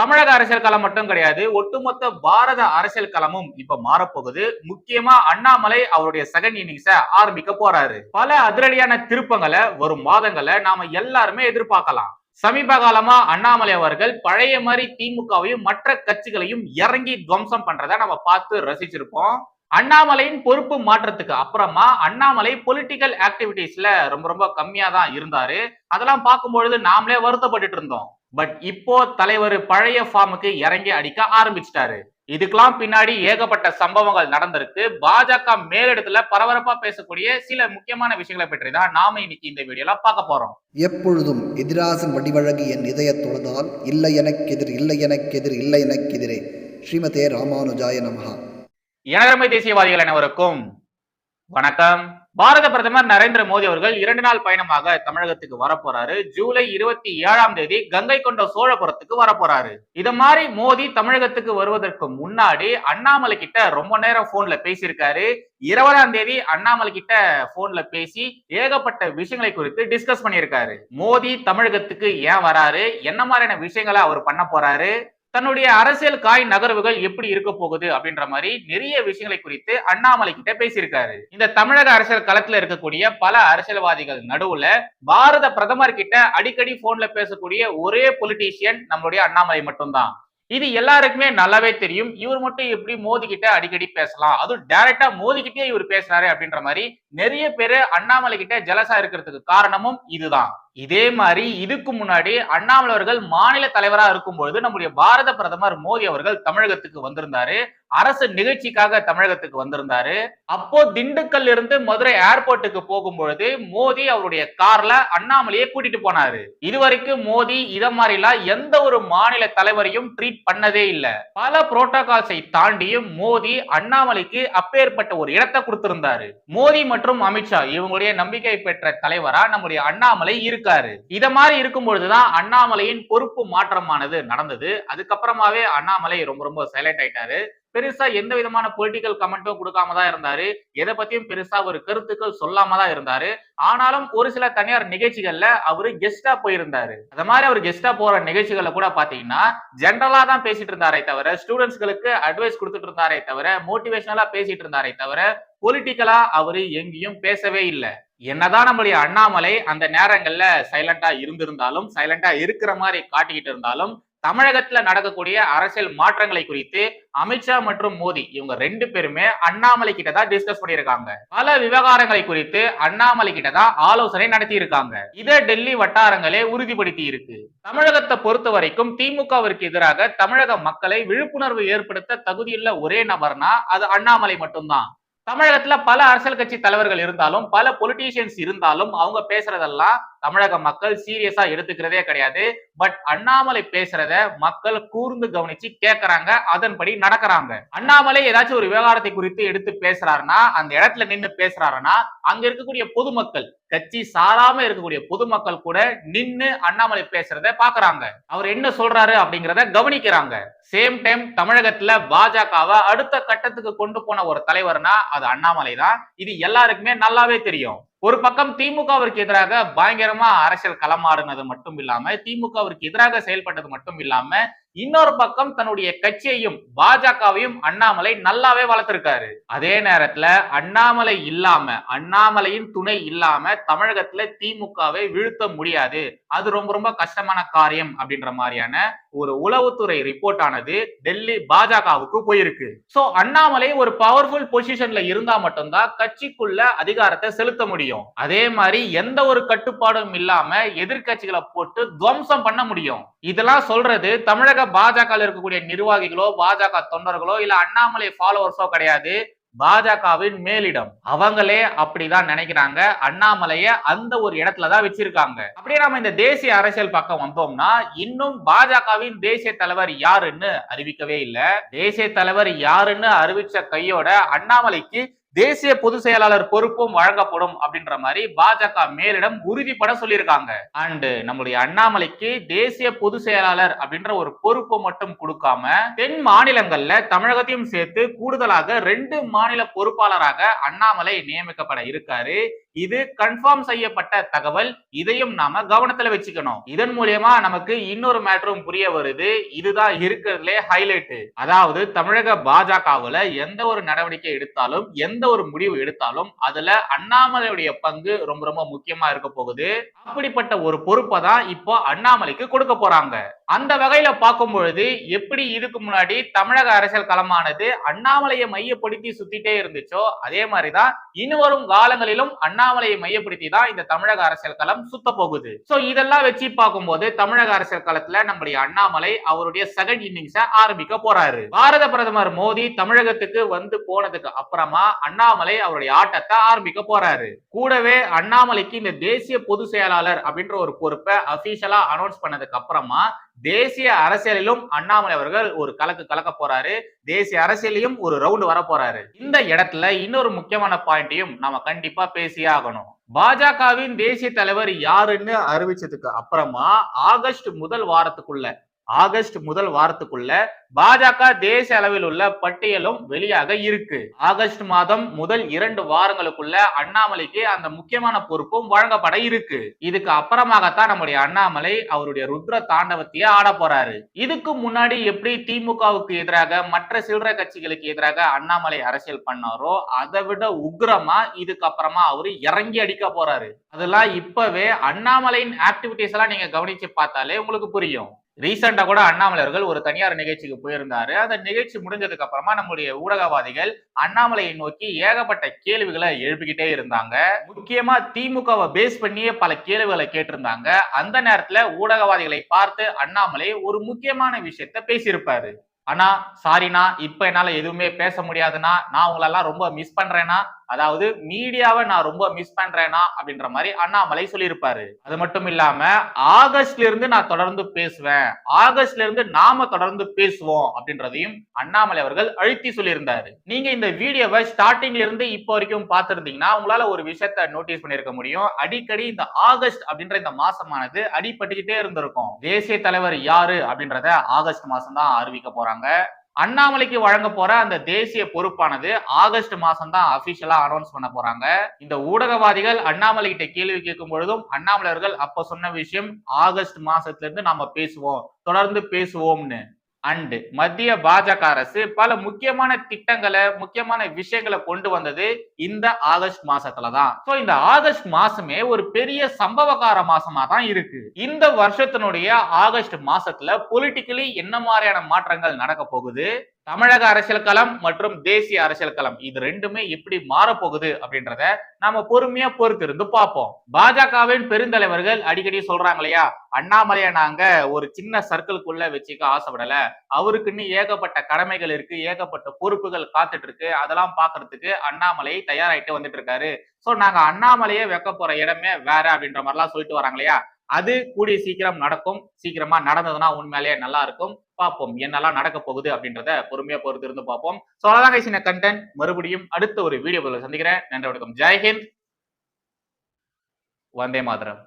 தமிழக அரசியல் களம் மட்டும் கிடையாது ஒட்டுமொத்த பாரத அரசியல் களமும் இப்ப மாறப்போகுது. முக்கியமா அண்ணாமலை அவருடைய செகண்ட் இன்னிங்ஸ ஆரம்பிக்க போறாரு. பல அதிரடியான திருப்பங்களை வரும் மாதங்களை நாம எல்லாருமே எதிர்பார்க்கலாம். சமீப காலமா அண்ணாமலை அவர்கள் பழைய மாதிரி திமுகவையும் மற்ற கட்சிகளையும் இறங்கி துவம்சம் பண்றதை நம்ம பார்த்து ரசிச்சிருப்போம். அண்ணாமலையின் பொறுப்பு மாற்றத்துக்கு அப்புறமா அண்ணாமலை பொலிட்டிக்கல் ஆக்டிவிட்டீஸ்ல ரொம்ப ரொம்ப கம்மியா தான் இருந்தாரு. அதெல்லாம் பார்க்கும்பொழுது நாமளே வருத்தப்பட்டுட்டு இருந்தோம். பட் இப்போ தலைவர் பழைய ஃபார்முக்கு இறங்கி அடிக்க ஆரம்பிச்சிட்டாரு. இதுக்கெல்லாம் பின்னாடி ஏகப்பட்ட சம்பவங்கள் நடந்திருக்கு. பாஜக மேலிடத்துல பரபரப்பா பேசக்கூடிய சில முக்கியமான விஷயங்களை பற்றி தான் நாம இன்னைக்கு இந்த வீடியோல பார்க்க போறோம். எப்பொழுதும் எதிராசன் வடிவழகு என் இதயத் தொழுதால் இல்லை எனக்கெதிர் இல்லை எனக்கெதிர் இல்லை எனக்கெதிரே ஸ்ரீமதே ராமானுஜாய நமஹா. எனதருமை தேசியவாதிகள் அனைவருக்கும் வணக்கம். பாரத பிரதமர் நரேந்திர மோடி அவர்கள் இரண்டு நாள் பயணமாக தமிழகத்துக்கு வரப்போறாரு. ஜூலை இருபத்தி ஏழாம் தேதி கங்கை கொண்ட சோழபுரத்துக்கு வரப்போறாரு. இத மாதிரி மோடி தமிழகத்துக்கு வருவதற்கு முன்னாடி அண்ணாமலை கிட்ட ரொம்ப நேரம் போன்ல பேசியிருக்காரு. இருபதாம் தேதி அண்ணாமலை கிட்ட போன்ல பேசி ஏகப்பட்ட விஷயங்களை குறித்து டிஸ்கஸ் பண்ணியிருக்காரு. மோடி தமிழகத்துக்கு ஏன் வராரு? என்ன மாதிரியான விஷயங்களை அவர் பண்ண போறாரு? தன்னுடைய அரசியல் காய் நகர்வுகள் எப்படி இருக்க போகுது அப்படின்ற மாதிரி நிறைய விஷயங்களை குறித்து அண்ணாமலை கிட்ட பேசியிருக்காரு. இந்த தமிழக அரசியல் களத்துல இருக்கக்கூடிய பல அரசியல்வாதிகள் நடுவுல பாரத பிரதமர் கிட்ட அடிக்கடி போன்ல பேசக்கூடிய ஒரே பொலிட்டீஷியன் நம்மளுடைய அண்ணாமலை மட்டும்தான். இது எல்லாருக்குமே நல்லாவே தெரியும். இவர் மட்டும் எப்படி மோதி கிட்ட அடிக்கடி பேசலாம். அதுவும் டைரக்டா மோதி கிட்டே இவர் பேசுறாரு அப்படின்ற மாதிரி நிறைய பேரு அண்ணாமலை கிட்ட ஜலசா இருக்கிறதுக்கு காரணமும் இதுதான். இதே மாதிரி இதுக்கு முன்னாடி அண்ணாமலை அவர்கள் மாநில தலைவரா இருக்கும்பொழுது நம்முடைய பாரத பிரதமர் மோடி அவர்கள் தமிழகத்துக்கு வந்திருந்தாரு. அரசு நிகழ்ச்சிக்காக தமிழகத்துக்கு வந்திருந்தாரு. அப்போ திண்டுக்கல் இருந்து மதுரை ஏர்போர்ட்டுக்கு போகும்பொழுது மோடி அவருடைய கார்ல அண்ணாமலையை கூட்டிட்டு போனாரு. இதுவரைக்கும் மோடி இத மாதிரிலாம் எந்த ஒரு மாநில தலைவரையும் ட்ரீட் பண்ணதே இல்ல. பல புரோட்டோகால்ஸை தாண்டியும் மோடி அண்ணாமலைக்கு அப்பேற்பட்ட ஒரு இடத்தை கொடுத்திருந்தாரு. மோடி மற்றும் அமித்ஷா இவங்களுடைய நம்பிக்கை பெற்ற தலைவரா நம்முடைய அண்ணாமலை இருக்காரு. இத மாதிரி இருக்கும் பொழுதுதான் அண்ணாமலையின் பொறுப்பு மாற்றமானது நடந்தது. அதுக்கப்புறமாவே அண்ணாமலை ரொம்ப ரொம்ப சைலண்ட் ஆயிட்டாரு. பெருசா எந்த விதமான பொலிட்டிக்கல் கமெண்ட்டும் கொடுக்காம தான் இருந்தாரு. எதை பத்தியும் பெருசா ஒரு கருத்துக்கள் சொல்லாம தான் இருந்தாரு. ஆனாலும் ஒரு சில தனியார் நிகழ்ச்சிகள்ல அவரு கெஸ்டா போயிருந்தாரு. அந்த மாதிரி அவர் கெஸ்டா போற நிகழ்ச்சிகள்ல கூட பாத்தீங்கன்னா ஜென்ரலா தான் பேசிட்டு இருந்தாரே தவிர ஸ்டூடெண்ட்ஸ்களுக்கு அட்வைஸ் கொடுத்துட்டு இருந்தாரே தவிர மோட்டிவேஷனலா பேசிட்டு இருந்தாரே தவிர பொலிட்டிக்கலா அவரு எங்கேயும் பேசவே இல்லை. என்னதான் நம்மளுடைய அண்ணாமலை அந்த நேரங்கள்ல சைலண்டா இருந்திருந்தாலும் சைலண்டா இருக்கிற மாதிரி காட்டிக்கிட்டு இருந்தாலும் தமிழகத்துல நடக்கக்கூடிய அரசியல் மாற்றங்களை குறித்து அமித்ஷா மற்றும் மோடி இவங்க ரெண்டு பேருமே அண்ணாமலை கிட்ட தான் டிஸ்கஸ் பண்ணியிருக்காங்க. பல விவகாரங்களை குறித்து அண்ணாமலை கிட்ட தான் ஆலோசனை நடத்தி இருக்காங்க இதை டெல்லி வட்டாரங்களே உறுதிப்படுத்தி இருக்கு. தமிழகத்தை பொறுத்த வரைக்கும் திமுகவிற்கு எதிராக தமிழக மக்களை விழிப்புணர்வு ஏற்படுத்த தகுதியுள்ள ஒரே நபர்னா அது அண்ணாமலை மட்டும்தான். தமிழகத்துல பல அரசியல் கட்சி தலைவர்கள் இருந்தாலும் பல பொலிட்டீஷியன்ஸ் இருந்தாலும் அவங்க பேசுறதெல்லாம் தமிழக மக்கள் சீரியஸா எடுத்துக்கிறதே கிடையாது. பட் அண்ணாமலை பேசுறத மக்கள் கூர்ந்து கவனிச்சு கேட்கறாங்க அதன்படி நடக்கிறாங்க. அண்ணாமலை ஏதாச்சும் ஒரு விவகாரத்தை குறித்து எடுத்து பேசுறாருன்னா அந்த இடத்துல நின்று பேசுறாருன்னா அங்க இருக்கக்கூடிய பொதுமக்கள் கட்சி சாராம இருக்கக்கூடிய பொதுமக்கள் கூட நின்று அண்ணாமலை பேசுறத பாக்குறாங்க. அவர் என்ன சொல்றாரு அப்படிங்கறத கவனிக்கிறாங்க. சேம் டைம் தமிழகத்துல பாஜகவை அடுத்த கட்டத்துக்கு கொண்டு போன ஒரு தலைவர்னா அது அண்ணாமலை தான் இது எல்லாருக்குமே நல்லாவே தெரியும். ஒரு பக்கம் திமுகவிற்கு எதிராக பயங்கரமா அரசியல் களமாடினது மட்டும் இல்லாம திமுகவிற்கு எதிராக செயல்பட்டது மட்டும் இல்லாம இன்னொரு பக்கம் தன்னுடைய கட்சியையும் பாஜகவையும் அண்ணாமலை நல்லாவே வளர்த்திருக்காரு. அதே நேரத்துல அண்ணாமலை இல்லாம அண்ணாமலையின் துணை இல்லாம தமிழகத்துல திமுகவை வீழ்த்த முடியாது. அது ரொம்ப ரொம்ப கஷ்டமான காரியம் அப்படின்ற மாதிரியான ஒரு உளவுத்துறை ரிப்போர்ட் ஆனது டெல்லி பாஜகவுக்கு போயிருக்கு. சோ அண்ணாமலை ஒரு பவர்ஃபுல் பொசிஷன்ல இருந்தா மட்டும்தான் கட்சிக்குள்ள அதிகாரத்தை செலுத்த முடியும். அதே மாதிரி எந்த ஒரு கட்டுப்பாடும் இல்லாம எதிர்கட்சிகளை போட்டு துவம்சம் பண்ண முடியும். இதெல்லாம் சொல்றது தமிழக பாஜக இருக்கக்கூடிய நிர்வாகிகளோ பாஜக தொண்டர்களோ இல்ல அண்ணாமலை ஃபாலோவர்ஸோ கிடையாது. பாஜகவின் மேலிடம். அவங்களே அப்படிதான் நினைக்கிறாங்க. அண்ணாமலைய அந்த ஒரு இடத்துலதான் வச்சிருக்காங்க. அப்படியே நம்ம இந்த தேசிய அரசியல் பக்கம் வந்தோம்னா இன்னும் பாஜகவின் தேசிய தலைவர் யாருன்னு அறிவிக்கவே இல்லை. தேசிய தலைவர் யாருன்னு அறிவிச்ச கையோட அண்ணாமலைக்கு தேசிய பொதுச் செயலாளர் பொறுப்பும் வழங்கப்படும் அப்படின்ற மாதிரி பாஜக மேலிடம் உறுதிப்பட சொல்லியிருக்காங்க. அண்டு நம்முடைய அண்ணாமலைக்கு தேசிய பொதுச் செயலாளர் அப்படின்ற ஒரு பொறுப்பை மட்டும் கொடுக்காம தென் மாநிலங்கள்ல தமிழகத்தையும் சேர்த்து கூடுதலாக ரெண்டு மாநில பொறுப்பாளராக அண்ணாமலை நியமிக்கப்பட இருக்காரு. இது கன்ஃபார்ம் செய்யப்பட்ட தகவல். இதையும் நாம கவனத்துல வச்சுக்கணும். இதன் மூலியமா நமக்கு இன்னொரு மேட்டரும் புரிய வருது. இதுதான் இருக்கிறதுலே ஹைலைட் அதாவது தமிழக பாஜகவுல எந்த ஒரு நடவடிக்கை எடுத்தாலும் எந்த எந்த ஒரு முடிவு எடுத்தாலும் அதுல அண்ணாமலையுடைய பங்கு ரொம்ப ரொம்ப முக்கியமா இருக்க போகுது. அப்படிப்பட்ட ஒரு பொறுப்பை தான் இப்போ அண்ணாமலைக்கு கொடுக்க போறாங்க. அந்த வகையில பார்க்கும் பொழுது எப்படி இதுக்கு முன்னாடி தமிழக அரசியல் களமானது அண்ணாமலையை மையப்படுத்தி சுத்திட்டே இருந்துச்சோ அதே மாதிரிதான் இனிவரும் காலங்களிலும் அண்ணாமலையை மையப்படுத்தி தான் இந்த தமிழக அரசியல் களம் சுத்த போகுது. சோ இதெல்லாம் வச்சு பார்க்கும்போது தமிழக அரசியல் களத்துல நம்முடைய அண்ணாமலை அவருடைய செகண்ட் இன்னிங்ஸ ஆரம்பிக்க போறாரு. பாரத பிரதமர் மோடி தமிழகத்துக்கு வந்து போனதுக்கு அப்புறமா அண்ணாமலை அவருடைய ஆட்டத்தை ஆரம்பிக்க போறாரு. கூடவே அண்ணாமலைக்கு இந்த தேசிய பொதுச் செயலாளர் அப்படின்ற ஒரு பொறுப்பை அபிஷியலா அனௌன்ஸ் பண்ணதுக்கு அப்புறமா தேசிய அரசியலிலும் அண்ணாமலை அவர்கள் ஒரு கலக்கு கலக்க போறாரு. தேசிய அரசியலையும் ஒரு ரவுண்டு வர போறாரு. இந்த இடத்துல இன்னொரு முக்கியமான பாயிண்டையும் நம்ம கண்டிப்பா பேசியே ஆகணும். பாஜகவின் தேசிய தலைவர் யாருன்னு அறிவிச்சதுக்கு அப்புறமா ஆகஸ்ட் முதல் வாரத்துக்குள்ள ஆகஸ்ட் முதல் வாரத்துக்குள்ள பாஜக தேசிய அளவில் உள்ள பட்டியலும் வெளியாக இருக்கு. ஆகஸ்ட் மாதம் முதல் இரண்டு வாரங்களுக்குள்ள அண்ணாமலைக்கு அந்த முக்கியமான பொறுப்பும் வழங்கப்பட இருக்கு. இதுக்கு அப்புறமாகத்தான் நம்முடைய அண்ணாமலை அவருடைய ருத்ர தாண்டவத்தையே ஆட போறாரு. இதுக்கு முன்னாடி எப்படி திமுகவுக்கு எதிராக மற்ற சில்லறை கட்சிகளுக்கு எதிராக அண்ணாமலை அரசியல் பண்ணாரோ அதை விட உக்ரமா இதுக்கு அப்புறமா அவரு இறங்கி அடிக்க போறாரு. அதெல்லாம் இப்பவே அண்ணாமலையின் ஆக்டிவிட்டிஸ் எல்லாம் நீங்க கவனிச்சு பார்த்தாலே உங்களுக்கு புரியும். ரீசெண்டாக கூட அண்ணாமலை அவர்கள் ஒரு தனியார் நிகழ்ச்சிக்கு போயிருந்தாரு. அந்த நிகழ்ச்சி முடிஞ்சதுக்கு அப்புறமா நம்முடைய ஊடகவாதிகள் அண்ணாமலையை நோக்கி ஏகப்பட்ட கேள்விகளை எழுப்பிக்கிட்டே இருந்தாங்க. முக்கியமா திமுகவை பேஸ் பண்ணியே பல கேள்விகளை கேட்டிருந்தாங்க. அந்த நேரத்துல ஊடகவாதிகளை பார்த்து அண்ணாமலை ஒரு முக்கியமான விஷயத்த பேசியிருப்பாரு. ஆனா சாரிண்ணா இப்ப என்னால எதுவுமே பேச முடியாதுன்னா நான் உங்களெல்லாம் ரொம்ப மிஸ் பண்றேன்னா அதாவது மீடியாவை நான் ரொம்ப மிஸ் பண்றேனா அப்படின்ற மாதிரி அண்ணாமலை சொல்லியிருப்பாரு. அது மட்டும் இல்லாம ஆகஸ்ட்ல இருந்து நான் தொடர்ந்து பேசுவேன். ஆகஸ்ட்ல இருந்து நாம தொடர்ந்து பேசுவோம் அப்படின்றதையும் அண்ணாமலை அவர்கள் அழுத்தி சொல்லியிருந்தாரு. நீங்க இந்த வீடியோவை ஸ்டார்டிங்ல இருந்து இப்போ வரைக்கும் பார்த்திருந்தீங்கன்னா உங்களால ஒரு விஷயத்த நோட்டீஸ் பண்ணிருக்க முடியும். அடிக்கடி இந்த ஆகஸ்ட் அப்படின்ற இந்த மாசமானது அடிபட்டுக்கிட்டே இருந்திருக்கும். தேசிய தலைவர் யாரு அப்படின்றத ஆகஸ்ட் மாசம் தான் அறிவிக்க போறாங்க. அண்ணாமலைக்கு வழங்க போற அந்த தேசிய பொறுப்பானது ஆகஸ்ட் மாசம் தான் அபிஷியலா அனௌன்ஸ் பண்ண போறாங்க. இந்த ஊடகவாதிகள் அண்ணாமலை கிட்ட கேள்வி கேட்கும் பொழுதும் அண்ணாமலையர்கள் அப்ப சொன்ன விஷயம் ஆகஸ்ட் மாசத்துல இருந்து நாம பேசுவோம். தொடர்ந்து பேசுவோம்னு. அண்டு. மத்திய பாஜக அரசு பல முக்கியமான திட்டங்களை முக்கியமான விஷயங்களை கொண்டு வந்தது இந்த ஆகஸ்ட் மாசத்துல தான் சோ இந்த ஆகஸ்ட் மாசமே ஒரு பெரிய சம்பவகார மாசமா தான் இருக்கு. இந்த வருஷத்தினுடைய ஆகஸ்ட் மாசத்துல பொலிட்டிக்கலி என்ன மாதிரியான மாற்றங்கள் நடக்க போகுது? தமிழக அரசியல் களம் மற்றும் தேசிய அரசியல் களம். இது ரெண்டுமே எப்படி மாறப்போகுது அப்படின்றத நாம பொறுமையா பொறுத்து இருந்து பார்ப்போம். பாஜகவின் பெருந்தலைவர்கள் அடிக்கடி சொல்றாங்க இல்லையா? அண்ணாமலையை நாங்க ஒரு சின்ன சர்க்கிள்குள்ள வச்சுக்க ஆசைப்படல. அவருக்குன்னு ஏகப்பட்ட கடமைகள் இருக்கு ஏகப்பட்ட பொறுப்புகள் காத்துட்டு இருக்கு அதெல்லாம் பாக்குறதுக்கு அண்ணாமலை தயாராயிட்டு வந்துட்டு இருக்காரு சோ நாங்க அண்ணாமலையே வைக்க போற இடமே வேற அப்படின்ற மாதிரிலாம் சொல்லிட்டு வராங்க இல்லையா? அது கூடிய சீக்கிரம் நடக்கும். சீக்கிரமா நடந்ததுன்னா உண்மையிலேயே நல்லா இருக்கும் பார்ப்போம் என்னெல்லாம் நடக்க போகுது அப்படின்றத பொறுமையா பொறுத்து இருந்து பார்ப்போம் ஸோ அதான் கைசின கண்டென்ட் மறுபடியும் அடுத்த ஒரு வீடியோ சந்திக்கிறேன். நன்றி வணக்கம். ஜெய்ஹிந்த் வந்தே மாதரம்.